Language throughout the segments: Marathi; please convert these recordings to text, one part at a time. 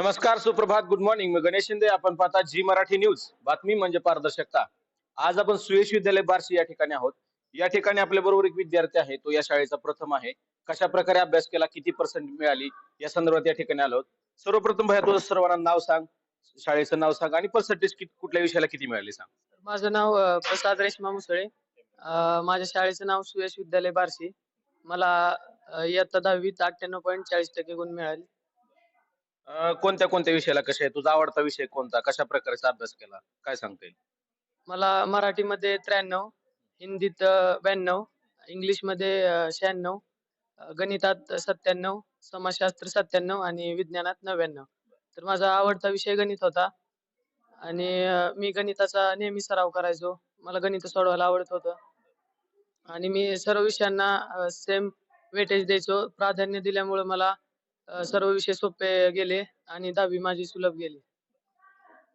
नमस्कार सुप्रभात. गुड मॉर्निंग मी गणेश शिंदे. आपण पाहता जी मराठी न्यूज बातमी म्हणजे पारदर्शकता. आज आपण सुयश विद्यालय बार्शी या ठिकाणी आहोत. या ठिकाणी आपल्या बरोबर एक विद्यार्थी आहे. तो या शाळेचा प्रथम आहे. कशा प्रकारे अभ्यास केला? किती पर्सेंट मिळाली? या संदर्भात या ठिकाणी आलो सर्वप्रथम भैया तुझं सर्वांना नाव सांग. शाळेचं नाव सांग. आणि पर्सेंटेज कुठल्या विषयाला किती मिळाली सांग. माझं नाव प्रसाद रेश्मा मुसळे. माझ्या शाळेचं नाव सुयश विद्यालय बार्शी. मला इयत्ता दहावीत अठ्ठ्याण्णव पॉईंट चाळीस टक्के गुण मिळाले. अं, कोणत्या कोणत्या विषयाला कशा आहे? तुझा आवडता विषय कोणता? कशा प्रकारचा अभ्यास केला? काय सांगता येईल? मला मराठीमध्ये त्र्याण्णव हिंदीत ब्याण्णव इंग्लिशमध्ये शहाण्णव अ, गणितात सत्त्याण्णव समाजशास्त्र सत्त्याण्णव आणि विज्ञानात नव्याण्णव. तर माझा आवडता विषय गणित होता. आणि अ, मी गणिताचा नेहमी सराव करायचो. मला गणित सोडवायला आवडत होतं. आणि मी सर्व विषयांना सेम वेटेज द्यायचो. प्राधान्य दिल्यामुळे मला सर्व विषय सोपे गेले आणि दहावी माझी सुलभ गेली.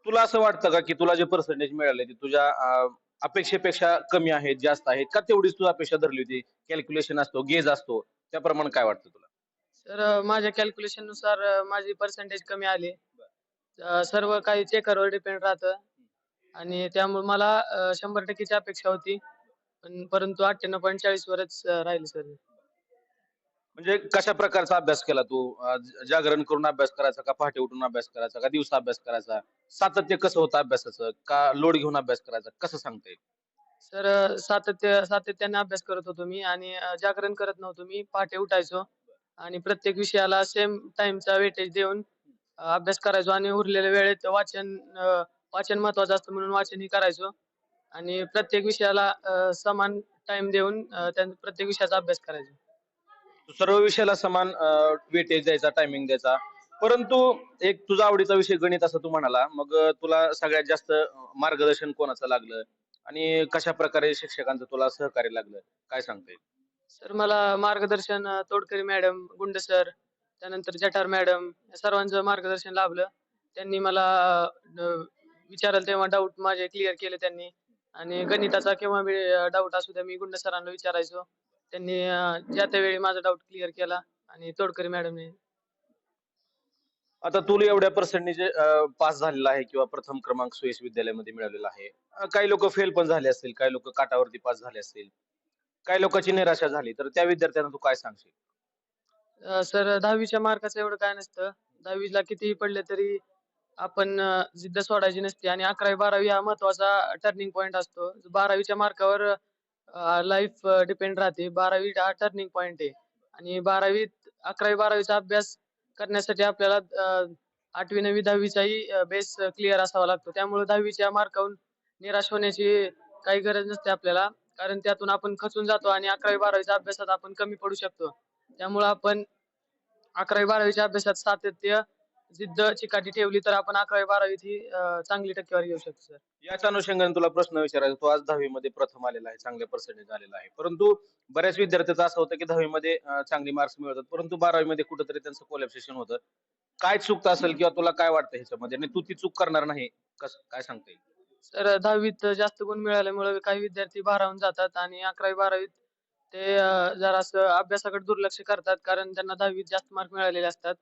तुला असं वाटतं का की तुला जे पर्सेंटेज मिळाले ते तुझ्या अं, अपेक्षेपेक्षा कमी आहेत जास्त आहेत? का तेवढीच तू अपेक्षा धरली होती? कॅल्क्युलेशन असतो गेज असतो त्याप्रमाणे काय वाटतं तुला? अ, माझ्या कॅल्क्युलेशननुसार अ, माझी पर्सेंटेज कमी आली. अ, सर्व काही चेकरवर डिपेंड राहतं. आणि त्यामुळे मला अ, शंभर टक्केची अपेक्षा होती. पण परंतु अठ्ठ्याण्णव पॉईंट चाळीस वरच अ, राहिले सर. म्हणजे कशा प्रकारचा अभ्यास केला तू? अं, जागरण करून अभ्यास करायचा का पहाटे उठून अभ्यास करायचा का दिवसा अभ्यास करायचा? सातत्य कसं होतं अभ्यासाचं? का लोड घेऊन अभ्यास करायचा? कसं सांगता येईल? सर अ, सातत्य सातत्याने अभ्यास करत होतो मी आणि अ, जागरण करत नव्हतो मी. पहाटे उठायचो आणि प्रत्येक विषयाला सेम टाइमचा वेटेज देऊन अ, अभ्यास करायचो आणि उरलेल्या वेळेत वाचन अ, वाचन महत्वाचं असतं म्हणून वाचनही करायचो. आणि प्रत्येक विषयाला अ, समान टाइम देऊन अ, त्या प्रत्येक विषयाचा अभ्यास करायचो. सर्व विषयाला समान वेटेज द्यायचा टायमिंग द्यायचा. परंतु एक तुझा आवडीचा विषय गणित असं तू म्हणाला मग तुला सगळ्यात जास्त मार्गदर्शन कोणाचं लागलं? आणि कशा प्रकारे शिक्षकांचं तुला सहकार्य लागलं? काय सांगता येईल? सर मला मार्गदर्शन तोडकरी मॅडम गुंड सर त्यानंतर जठार मॅडम या सर्वांचं मार्गदर्शन लाभलं. त्यांनी मला विचाराल विचारलं तेव्हा डाऊट माझे क्लिअर केले त्यांनी. आणि गणिताचा केव्हा डाऊट असू द्या मी गुंड सरांना विचारायचो. त्यांनी ज्या त्यावेळी माझा डाऊट क्लिअर केला आणि तोडकरी मॅडमने आता तू एवढ्या पर्सेंटेज पास झालेला आहे किंवा प्रथम क्रमांक सुयश विद्यालयामध्ये मिळवलेला आहे अं, काही लोक फेल पण झाले असतील काही लोक काटावरती पास झाले असतील काही लोकांची निराशा झाली तर त्या विद्यार्थ्यांना तू काय सांगशील? सर दहावीच्या मार्काचं एवढं काय नसतं. दहावीला कितीही पडले तरी आपण अ, जिद्द सोडायची नसते आणि अकरावी बारावी हा महत्त्वाचा टर्निंग पॉईंट असतो. बारावीच्या मार्कावर लाईफ डिपेंड राहते. बारावी हा टर्निंग पॉईंट आहे. आणि बारावीत अकरावी बारावीचा अभ्यास करण्यासाठी आपल्याला आठवी नववी दहावीचाही बेस क्लिअर असावा लागतो. त्यामुळे दहावीच्या मार्काहून निराश होण्याची काही गरज नसते आपल्याला. कारण त्यातून आपण खचून जातो आणि अकरावी बारावीच्या अभ्यासात आपण कमी पडू शकतो. त्यामुळे आपण अकरावी बारावीच्या अभ्यासात सातत्य जिद्द चिकाटी ठेवली तर आपण अकरावी बारावीत ही अ, चांगली टक्केवारी घेऊ शकतो सर. याच अनुषंगाने तुला प्रश्न विचारायचा तो आज दहावीमध्ये प्रथम आलेला आहे चांगले पर्सेंटेज आलेला आहे. परंतु बऱ्याच विद्यार्थ्यांचं असं होतं की दहावीमध्ये अं, चांगली मार्क्स मिळवतात परंतु बारावीमध्ये कुठेतरी त्यांचं कोलॅप्सेशन होतं. काय चुकतं असेल किंवा तुला काय वाटतं ह्याच्यामध्ये? आणि तू ती चूक करणार नाही कस काय सांगता येईल? सर दहावीत जास्त गुण मिळाल्यामुळे काही विद्यार्थी भारावून जातात आणि अकरावी बारावीत ते अ, जरासं अभ्यासाकडे दुर्लक्ष करतात कारण त्यांना दहावीत जास्त मार्क मिळालेले असतात.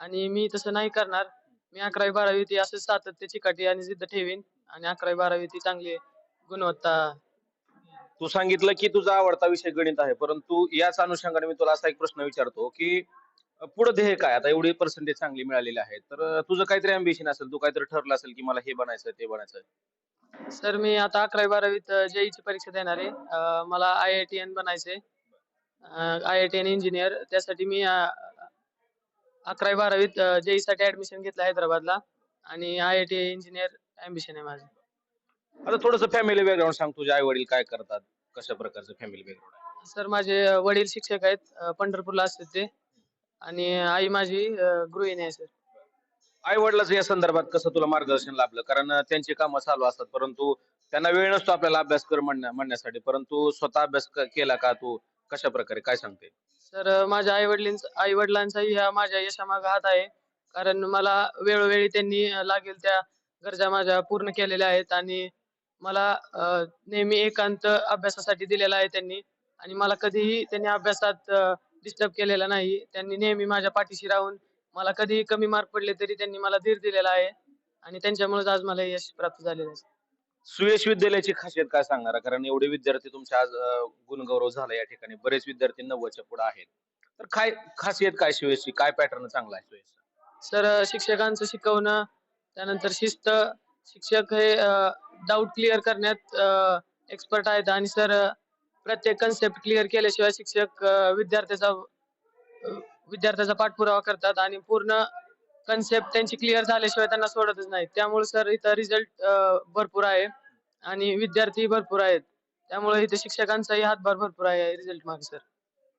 आणि मी तसं नाही करणार. मी अकरावी बारावीत ही असं सातत्य चिकाटी आणि जिद्द ठेवीन. आणि अकरावी बारावीत ही चांगली गुणवत्ता तू सांगितलं की तुझा आवडता विषय गणित आहे. परंतु याच अनुषंगाने मी तुला असा एक प्रश्न विचारतो की पुढं ध्येय काय? आता एवढी पर्सेंटेज चांगली मिळालेली आहे. तर तुझं काहीतरी अम्बिशन असेल तू काहीतरी ठरलं असेल की मला हे बनायचं ते बनायचं सर मी आता अकरावी बारावीत जेईची परीक्षा देणार आहे. मला आय आय टी एन बनायचंय. IITian engineer. त्यासाठी मी अकरावी बारावीत जेई साठी ऍडमिशन घेतलं हैदराबादला. आणि I I T engineer ambition आहे माझं. आता थोडस फॅमिली बॅकग्राऊंड सांग तुझे आई वडील काय करतात? कशा प्रकारचं फॅमिली बॅकग्राऊंड आहे? सर माझे वडील शिक्षक आहेत अ, पंढरपूरला असतात ते. आणि आई माझी अ, गृहिणी आहे सर. आई वडिलाचं या संदर्भात कसं तुला मार्गदर्शन लाभलं? कारण अं, त्यांची कामं चालू असतात परंतु त्यांना वेळ नसतो आपल्याला अभ्यास कर म्हणण्या म्हणण्यासाठी. परंतु स्वतः अभ्यास क- केला का तू? कशा प्रकारे काय सांगते? सर माझ्या आई वडिलांचा आई वडिलांचाही ह्या माझ्या यशामागे हात आहे. कारण मला वेळोवेळी त्यांनी लागेल त्या गरजा माझ्या पूर्ण केलेल्या आहेत आणि मला नेहमी एकांत अभ्यासासाठी दिलेला आहे त्यांनी. आणि मला कधीही त्यांनी अभ्यासात डिस्टर्ब केलेला नाही. त्यांनी नेहमी माझ्या पाठीशी राहून मला कधीही कमी मार्क पडले तरी त्यांनी मला धीर दिलेला आहे. आणि त्यांच्यामुळेच आज मला यश प्राप्त झालेलं आहे. सुयश विद्यालयाची खासियत काय सांगणार कारण एवढे विद्यार्थी तुमच्या आज गुणगौरव झाला या ठिकाणी. बरेच विद्यार्थी नव्वदच्या पुढे आहेत. तर काय खासियत काय सुयशची? काय पॅटर्न चांगला आहे सुयशचा? सर शिक्षकांचं शिकवणं त्यानंतर शिस्त. शिक्षक हे डाऊट क्लिअर करण्यात एक्सपर्ट आहेत. आणि सर प्रत्येक कन्सेप्ट क्लिअर केल्याशिवाय शिक्षक विद्यार्थ्याचा विद्यार्थ्याचा पाठपुरावा करतात. आणि पूर्ण कन्सेप्ट त्यांची क्लिअर झाल्याशिवाय त्यांना सोडतच नाहीत. त्यामुळे सर इथं रिझल्ट भरपूर आहे. आणि विद्यार्थी भरपूर आहेत. त्यामुळे इथे शिक्षकांचाही हातभार भरपूर आहे रिझल्ट मागे सर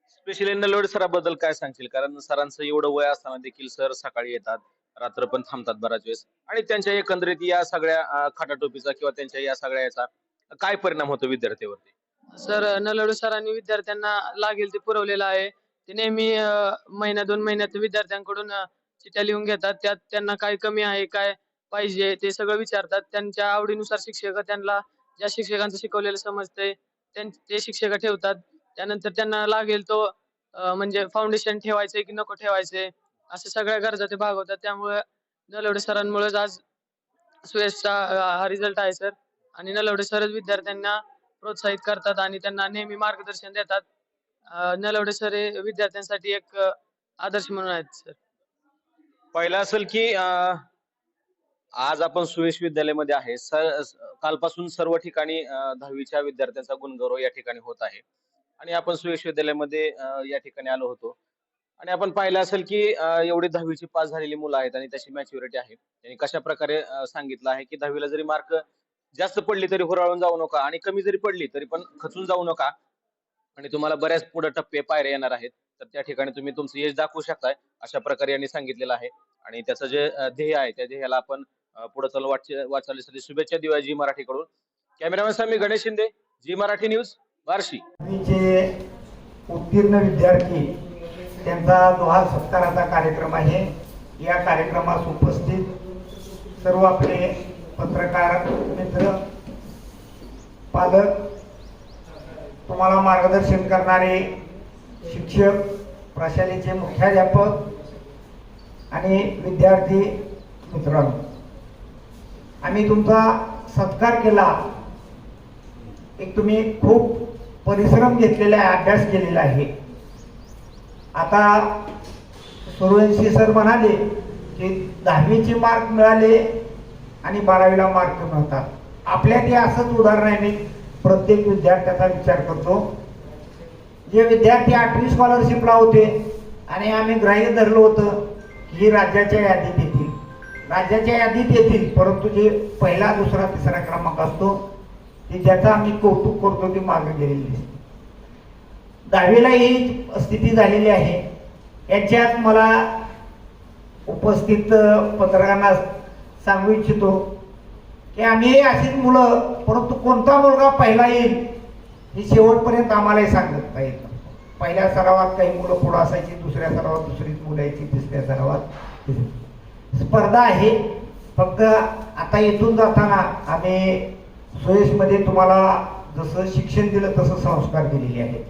स्पेशली नलवडे सराबद्दल काय सांगशील? कारण सरांचं एवढं वय असताना देखील सर सकाळी येतात रात्र पण थांबतात बराच वेळेस. आणि त्यांच्या एकंदरीत या सगळ्या खाटाटोपीचा किंवा त्यांच्या या सगळ्या याचा काय परिणाम होतो विद्यार्थ्यावरती? सर नलवडे सरांनी विद्यार्थ्यांना लागेल ते पुरवलेलं आहे. ते नेहमी अ, महिना दोन महिन्यात विद्यार्थ्यांकडून चिठ्ठ्या लिहून घेतात. त्यात त्यांना काय कमी आहे काय पाहिजे ते सगळं विचारतात. त्यांच्या आवडीनुसार शिक्षक त्यांना ज्या शिक्षकांचं शिकवलेलं समजते त्यां- ते शिक्षक ठेवतात. त्यानंतर त्यांना लागेल तो म्हणजे फाउंडेशन ठेवायचंय की नको ठेवायचंय असं सगळ्या गरजा ते भागवतात. त्यामुळे नलवडे सरांमुळेच आज सुयशचा हा रिझल्ट आहे सर आणि नलवडे सरच विद्यार्थ्यांना प्रोत्साहित करतात आणि त्यांना नेहमी मार्गदर्शन देतात. नलवडे सर हे विद्यार्थ्यांसाठी एक आदर्श म्हणून आहेत सर पहिला असेल की आज आपण सुरेश विद्यालयामध्ये आहे. कालपासून सर्व ठिकाणी दहावीच्या विद्यार्थ्यांचा गुणगौरव या ठिकाणी होत आहे. आणि आपण सुरेश विद्यालयामध्ये या ठिकाणी आलो होतो. आणि आपण पाहिलं असेल की एवढी दहावीची पास झालेली मुलं आहेत आणि त्याची मॅच्युरिटी आहे. त्यांनी कशा प्रकारे सांगितलं आहे की दहावीला जरी मार्क जास्त पडली तरी हुराळून जाऊ नका आणि कमी जरी पडली तरी पण खचून जाऊ नका. आणि तुम्हाला बऱ्याच पुढे टप्पे पायऱ्या येणार आहेत. तर त्या ठिकाणी तुम्ही तुमचं यश दाखवू शकताय अशा प्रकारे यांनी सांगितलेलं आहे. आणि त्याचं जे ध्येय आहे त्या ध्येयाला आपण पुढे चालू वाट वाटचालीसाठी शुभेच्छा देऊया जी मराठीकडून. Cameraman Swami Ganesh Shinde Zee Marathi news Barshi. जे उत्तीर्ण विद्यार्थी त्यांचा दोहा सत्काराचा कार्यक्रम आहे या कार्यक्रमास उपस्थित सर्व आपले पत्रकार मित्र पालक तुम्हाला मार्गदर्शन करणारे शिक्षक प्रशालेचे मुख्याध्यापक आणि विद्यार्थी मित्रांनो आम्ही तुमचा सत्कार केला. एक तुम्ही खूप परिश्रम घेतलेला आहे अभ्यास केलेला आहे. आता सूर्यवंशी सर म्हणाले की दहावीचे मार्क मिळाले आणि बारावीला मार्क मिळतात. आपल्या ते असंच उदाहरण आहे मी प्रत्येक विद्यार्थ्याचा विचार करतो. जे विद्यार्थी आठवी स्कॉलरशिपला होते आणि आम्ही ग्राह्य धरलं होतं की ही राज्याच्या यादीत येतील. राज्याच्या यादीत येतील परंतु जे पहिला दुसरा तिसरा क्रमांक असतो की ज्याचं आम्ही कौतुक करतो ती मागे गेलेली दिसते. दहावीला ही स्थिती झालेली आहे. याच्यात मला उपस्थित पत्रकारांना सांगू इच्छितो की आम्ही अशीच मुलं परंतु कोणता मुलगा पहिला येईल हे शेवटपर्यंत आम्हालाही सांगत नाही. पहिल्या सरावात काही मुलं पुढं असायची दुसऱ्या सरावात दुसरीच मुलं यायची तिसऱ्या सरावात स्पर्धा आहे फक्त आता इथून जाताना आम्ही सुयशमध्ये तुम्हाला जसं शिक्षण दिलं तसं संस्कार दिलेले आहेत.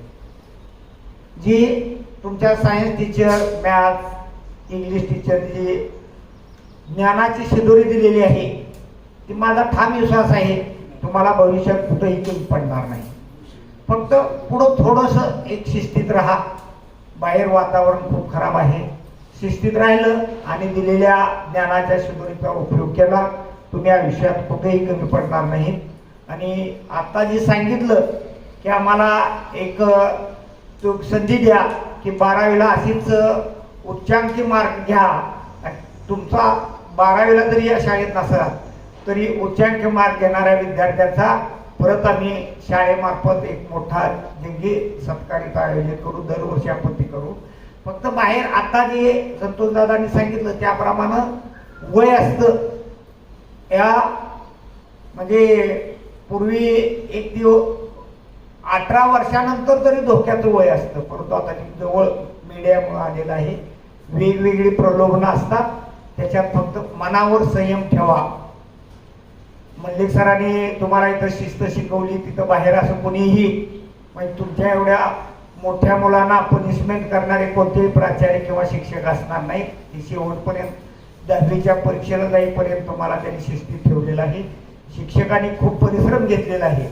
जी तुमच्या science teacher maths English teacher जी ज्ञानाची शिदोरी दिलेली आहे ती माझा ठाम विश्वास आहे. तुम्हाला भविष्यात कुठंही कमी पडणार नाही. फक्त पुढं थोडंसं एक शिस्तीत राहा. बाहेर वातावरण खूप खराब आहे. शिस्तीत राहिलं आणि दिलेल्या ज्ञानाच्या शिदोरीचा उपयोग केला. तुम्ही आयुष्यात कुठेही कमी पडणार नाही. आणि आता जे सांगितलं की आम्हाला एक तो संधी द्या की बारावीला अशीच उच्चांकी मार्क घ्या. तुमचा बारावीला जरी या शाळेत नसला तरी उच्चांकी मार्क घेणाऱ्या विद्यार्थ्याचा परत आम्ही शाळेमार्फत एक मोठा जंगी सत्कारित आयोजित करू दरवर्षी आपण ते करू. फक्त बाहेर आता जे संतोषदादांनी सांगितलं त्याप्रमाणे वय असतं. या म्हणजे पूर्वी एक दिवस अठरा वर्षानंतर तरी धोक्याचं वय असतं. परंतु आता जी जवळ मीडियामुळे आलेलं आहे वेगवेगळी प्रलोभनं असतात. त्याच्यात फक्त मनावर संयम ठेवा. मल्लिक सरांनी तुम्हाला इथं शिस्त शिकवली तिथं बाहेर असं कोणीही म्हणजे तुमच्या एवढ्या मोठ्या मुलांना पनिशमेंट करणारे कोणतेही प्राचार्य किंवा शिक्षक असणार नाही. ही शेवटपर्यंत दहावीच्या परीक्षेला जाईपर्यंत तुम्हाला त्यांनी शिस्तीत ठेवलेलं आहे. शिक्षकांनी खूप परिश्रम घेतलेला आहे.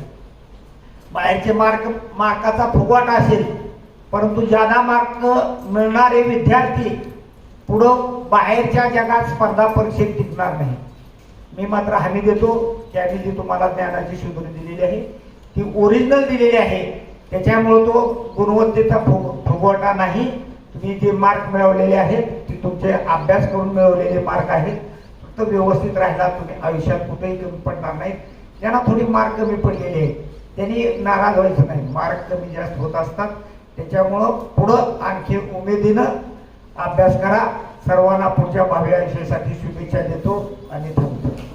बाहेरचे मार्क मार्काचा फुगवाट असेल परंतु ज्यादा मार्क मिळणारे विद्यार्थी पुढं बाहेरच्या जगात स्पर्धा परीक्षेत टिकणार नाही. मी मात्र हमी देतो त्याने जी तुम्हाला ज्ञानाची शिदोरी दिलेली आहे ती ओरिजिनल दिलेली आहे. त्याच्यामुळं तो गुणवत्तेचा फुग फुगवटा नाही. तुम्ही जे मार्क मिळवलेले आहेत ते तुमचे अभ्यास करून मिळवलेले मार्क आहेत. फक्त व्यवस्थित राहिला तुम्ही आयुष्यात कुठेही कमी पडणार नाही. त्यांना थोडी मार्क कमी पडलेले आहेत त्यांनी नाराज व्हायचं नाही. मार्क कमी जास्त होत असतात. त्याच्यामुळं पुढं आणखी उमेदीनं अभ्यास करा. सर्वांना पुढच्या भावी आयुष्यासाठी शुभेच्छा देतो आणि थांबतो